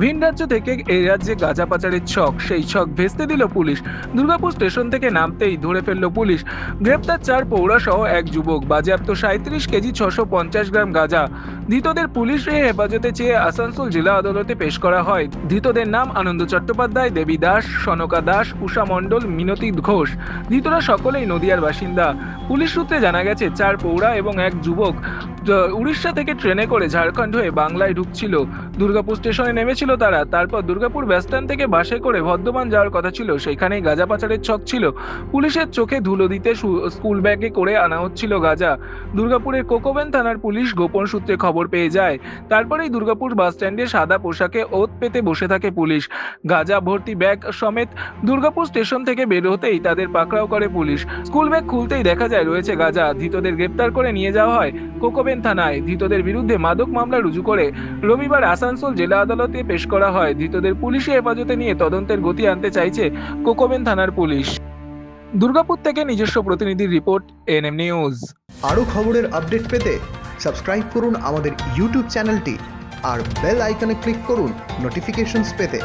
ভিন রাজ্য থেকে এই রাজ্যে গাঁজা পাচারের ছক, সেই ছক ভেস্তে দিল পুলিশ। দুর্গাপুর স্টেশন থেকে নামতেই ধরে ফেলল পুলিশ। গ্রেপ্তার চার পৌরা সহ এক যুবক, বাজেয়াপ্ত সাঁত্রিশ কেজি ছশো পঞ্চাশ গ্রাম গাঁজা। ধৃতদের পুলিশ হেফাজতে চেয়ে আসানসোল জেলা আদালতে পেশ করা হয়। ধৃতদের নাম আনন্দ চট্টোপাধ্যায়, দেবী দাস, সনকা দাস, উষা মণ্ডল, মিনতি ঘোষ। ধৃতরা সকলেই নদিয়ার বাসিন্দা। পুলিশ সূত্রে জানা গেছে, চার পৌরা এবং এক যুবক উড়িষ্যা থেকে ট্রেনে করে ঝাড়খণ্ড হয়ে বাংলায় ঢুকছিল। দুর্গাপুর স্টেশনে নেমেছিল তারা। তারপর দুর্গাপুর বাসস্ট্যান্ড থেকে বাসে করে বর্ধমান যাওয়ার কথা ছিল। সেখানেই গাঁজা পাচারের ছক ছিল। পুলিশের চোখে ধুলো দিতে স্কুল ব্যাগে করে আনা হচ্ছিল গাঁজা। দুর্গাপুরের কোকোবেন থানার পুলিশ গোপন সূত্রে খবর পেয়ে যায়। তারপরেই দুর্গাপুর বাসস্ট্যান্ডে সাদা পোশাকে ওত পেতে বসে থাকে পুলিশ। গাঁজা ভর্তি ব্যাগ সমেত দুর্গাপুর স্টেশন থেকে বের হতেই তাদের পাকড়াও করে পুলিশ। স্কুল ব্যাগ খুলতেই দেখা যায় রয়েছে গাঁজা। ধৃতদের গ্রেপ্তার করে নিয়ে যাওয়া হয় কোকোবেন থানায় ধৃতদের বিরুদ্ধে মাদক মামলা রুজু করে রবিবার আসানসোল জেলা আদালতে পেশ করা হয়। ধৃতদের পুলিশি হেফাজতে নিয়ে তদন্তের গতি আনতে চাইছে কোকোবেন থানার পুলিশ। দুর্গাপুর থেকে নিজস্ব প্রতিনিধির রিপোর্ট, এনএম নিউজ। আরও খবরের আপডেট পেতে সাবস্ক্রাইব করুন আমাদের ইউটিউব চ্যানেলটি আর বেল আইকনে ক্লিক করুন নোটিফিকেশনস পেতে।